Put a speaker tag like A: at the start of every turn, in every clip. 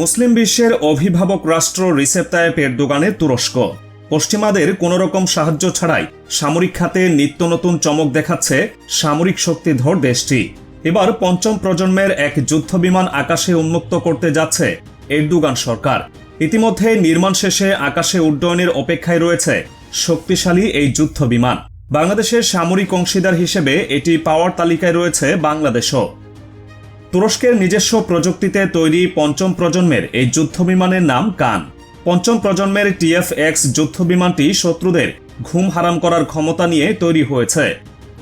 A: মুসলিম বিশ্বের অভিভাবক রাষ্ট্র রিসেপ তায়েপ এরদোগানের তুরস্ক। পশ্চিমাদের কোনো রকম সাহায্য ছাড়াই সামরিক খাতে নিত্য নতুন চমক দেখাচ্ছে সামরিক শক্তিধর দেশটি। এবার পঞ্চম প্রজন্মের এক যুদ্ধ বিমান আকাশে উন্মুক্ত করতে যাচ্ছে এরদোগান সরকার। ইতিমধ্যে নির্মাণ শেষে আকাশে উড্ডয়নের অপেক্ষায় রয়েছে শক্তিশালী এই যুদ্ধ বিমান বাংলাদেশের সামরিক অংশীদার হিসেবে এটি পাওয়ার তালিকায় রয়েছে বাংলাদেশও। তুরস্কের নিজস্ব প্রযুক্তিতে তৈরি পঞ্চম প্রজন্মের এই যুদ্ধ বিমানের নাম কান। পঞ্চম প্রজন্মের টিএফ এক্স যুদ্ধ বিমানটি শত্রুদের ঘুম হারাম করার ক্ষমতা নিয়ে তৈরি হয়েছে।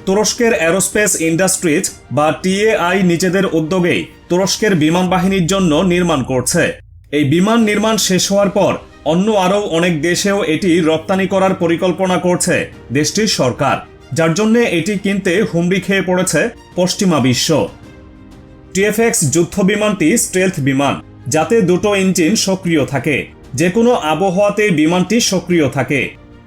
A: তুরস্কের অ্যারোস্পেস ইন্ডাস্ট্রিজ বা টিএআই নিজেদের উদ্যোগেই তুরস্কের বিমান বাহিনীর জন্য নির্মাণ করছে। এই বিমান নির্মাণ শেষ হওয়ার পর অন্য আরও অনেক দেশেও এটি রপ্তানি করার পরিকল্পনা করছে দেশটির সরকার, যার জন্য এটি কিনতে হুমড়ি খেয়ে পড়েছে পশ্চিমা বিশ্ব। টিএফএক্স যুদ্ধ বিমানটি স্টেলথ বিমান, যাতে দুটো ইঞ্জিন সক্রিয় থাকে। যে কোনো আবহাওয়াতে বিমানটি সক্রিয় থাকে।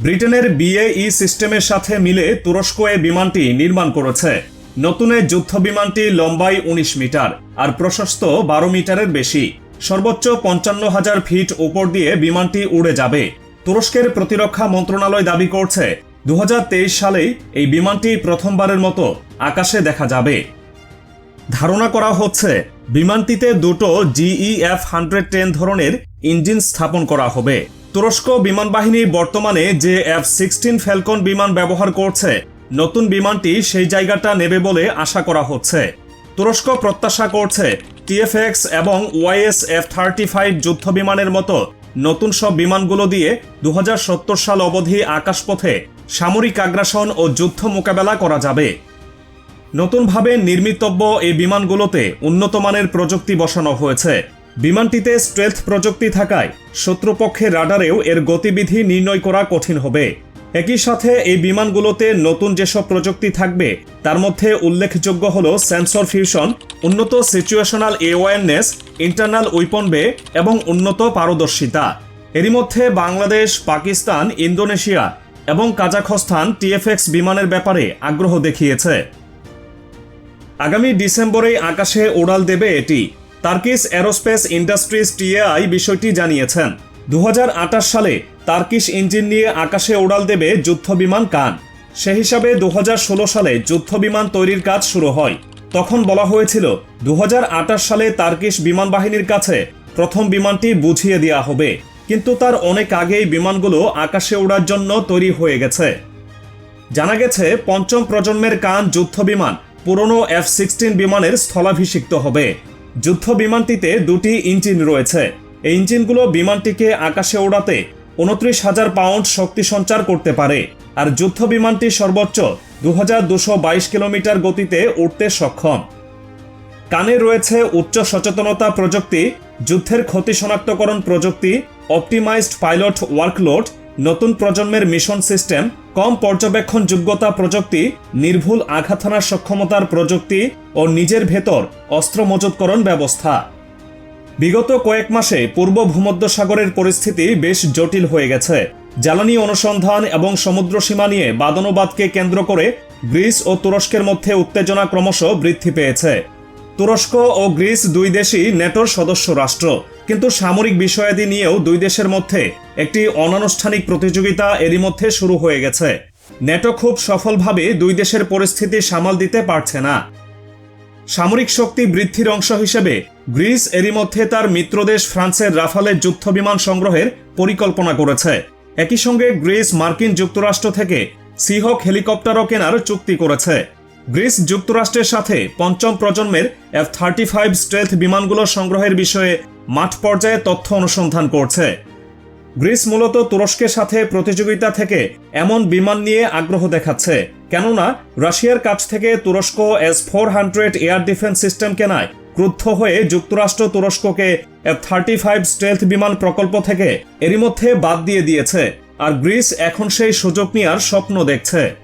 A: ব্রিটেনের বিএই সিস্টেমের সাথে মিলে তুরস্ক এ বিমানটি নির্মাণ করেছে। নতুন এই যুদ্ধ বিমানটি লম্বাই উনিশ মিটার আর প্রশস্ত বারো মিটারের বেশি। সর্বোচ্চ পঞ্চান্ন হাজার ফিট উপর দিয়ে বিমানটি উড়ে যাবে। তুরস্কের প্রতিরক্ষা মন্ত্রণালয় দাবি করছে দু হাজার তেইশ সালেই এই বিমানটি প্রথমবারের মতো আকাশে দেখা যাবে। ধারণা করা হচ্ছে বিমানটিতে দুটো জিইএফ হান্ড্রেড টেন ধরনের ইঞ্জিন স্থাপন করা হবে। তুরস্ক বিমান বাহিনী বর্তমানে যে এফ সিক্সটিন ফ্যালকন বিমান ব্যবহার করছে, নতুন বিমানটি সেই জায়গাটা নেবে বলে আশা করা হচ্ছে। তুরস্ক প্রত্যাশা করছে টিএফএক্স এবং ওয়াইএস এফ থার্টি ফাইভ যুদ্ধ বিমানের মতো নতুন সব বিমানগুলো দিয়ে দু হাজার সত্তর সাল অবধি আকাশপথে সামরিক আগ্রাসন ও যুদ্ধ মোকাবেলা করা যাবে। নতুনভাবে নির্মিতব্য এই বিমানগুলোতে উন্নত মানের প্রযুক্তি বসানো হয়েছে। বিমানটিতে স্ট্রেলথ প্রযুক্তি থাকায় শত্রুপক্ষের রাডারেও এর গতিবিধি নির্ণয় করা কঠিন হবে। একই সাথে এই বিমানগুলোতে নতুন যেসব প্রযুক্তি থাকবে, তার মধ্যে উল্লেখযোগ্য হল সেন্সর ফিউশন, উন্নত situational awareness internal weapon bay এবং উন্নত পারদর্শিতা। এরই মধ্যে বাংলাদেশ, পাকিস্তান, ইন্দোনেশিয়া এবং কাজাখস্তান টিএফএক্স বিমানের ব্যাপারে আগ্রহ দেখিয়েছে। আগামী ডিসেম্বরেই আকাশে ওড়াল দেবে এটি। তার্কিস অ্যারোস্পেস ইন্ডাস্ট্রিজ টিএআই বিষয়টি জানিয়েছেন। দু হাজার আটাশ সালে তার্কিশ ইঞ্জিন নিয়ে আকাশে ওড়াল দেবে যুদ্ধ বিমান কান। সে হিসাবে দু হাজার ষোলো সালে যুদ্ধ বিমান তৈরির কাজ শুরু হয়। তখন বলা হয়েছিল দু হাজার আঠাশ সালে তার্কিশ বিমান বাহিনীর কাছে প্রথম বিমানটি বুঝিয়ে দেওয়া হবে। কিন্তু তার অনেক আগেই বিমানগুলো আকাশে ওড়ার জন্য তৈরি হয়ে গেছে। জানা গেছে, পঞ্চম প্রজন্মের কান যুদ্ধ বিমান পুরনো এফ সিক্সটিন বিমানের স্থলাভিষিক্ত হবে। যুদ্ধ বিমানটিতে দুটি ইঞ্জিন রয়েছে। এই ইঞ্জিনগুলো বিমানটিকে আকাশে ওড়াতে উনত্রিশ হাজার পাউন্ড শক্তি সঞ্চার করতে পারে আর যুদ্ধ বিমানটি সর্বোচ্চ দু কিলোমিটার গতিতে উঠতে সক্ষম। কানে রয়েছে উচ্চ সচেতনতা প্রযুক্তি, যুদ্ধের ক্ষতি শনাক্তকরণ প্রযুক্তি অপটিমাইজড পাইলট ওয়ার্কলোড নতুন প্রজন্মের মিশন সিস্টেম, কম পর্যবেক্ষণ যোগ্যতা প্রযুক্তি, নির্ভুল আঘাত হানার সক্ষমতার প্রযুক্তি ও নিজের ভেতর অস্ত্র মজুতকরণ ব্যবস্থা। বিগত কয়েক মাসে পূর্ব ভূমধ্যসাগরের পরিস্থিতি বেশ জটিল হয়ে গেছে। জ্বালানি অনুসন্ধান এবং সমুদ্র সীমা নিয়ে বাদানুবাদকে কেন্দ্র করে গ্রিস ও তুরস্কের মধ্যে উত্তেজনা ক্রমশ বৃদ্ধি পেয়েছে। তুরস্ক ও গ্রিস দুই দেশই নেটোর সদস্য রাষ্ট্র। কিন্তু সামরিক বিষয়াদি নিয়েও দুই দেশের মধ্যে একটি অনানুষ্ঠানিক প্রতিযোগিতা এরই মধ্যে শুরু হয়ে গেছে। নেটো খুব সফলভাবে দুই দেশের পরিস্থিতি সামাল দিতে পারছে না। সামরিক শক্তি বৃদ্ধির অংশ হিসেবে গ্রিস এরই মধ্যে তার মিত্রদেশ ফ্রান্সের রাফালের যুদ্ধ বিমান সংগ্রহের পরিকল্পনা করেছে। একই সঙ্গে গ্রিস মার্কিন যুক্তরাষ্ট্র থেকে সিহক হেলিকপ্টারও কেনার চুক্তি করেছে। গ্রিস যুক্তরাষ্ট্রের সাথে পঞ্চম প্রজন্মের এফ থার্টি ফাইভ স্ট্রেলথ বিমানগুলো সংগ্রহের বিষয়ে মাঠ পর্যায়ে তথ্য অনুসন্ধান করছে। গ্রিস মূলত তুরস্কের সাথে প্রতিযোগিতা থেকে এমন বিমান নিয়ে আগ্রহ দেখাচ্ছে। কেননা, রাশিয়ার কাছ থেকে তুরস্ক S four hundred air defence system কেনায় ক্রুদ্ধ হয়ে যুক্তরাষ্ট্র তুরস্ককে এফ থার্টি ফাইভ স্টেলথ বিমান প্রকল্প থেকে এরই মধ্যে বাদ দিয়ে দিয়েছে। আর গ্রিস এখন সেই সুযোগ নেওয়ার স্বপ্ন দেখছে।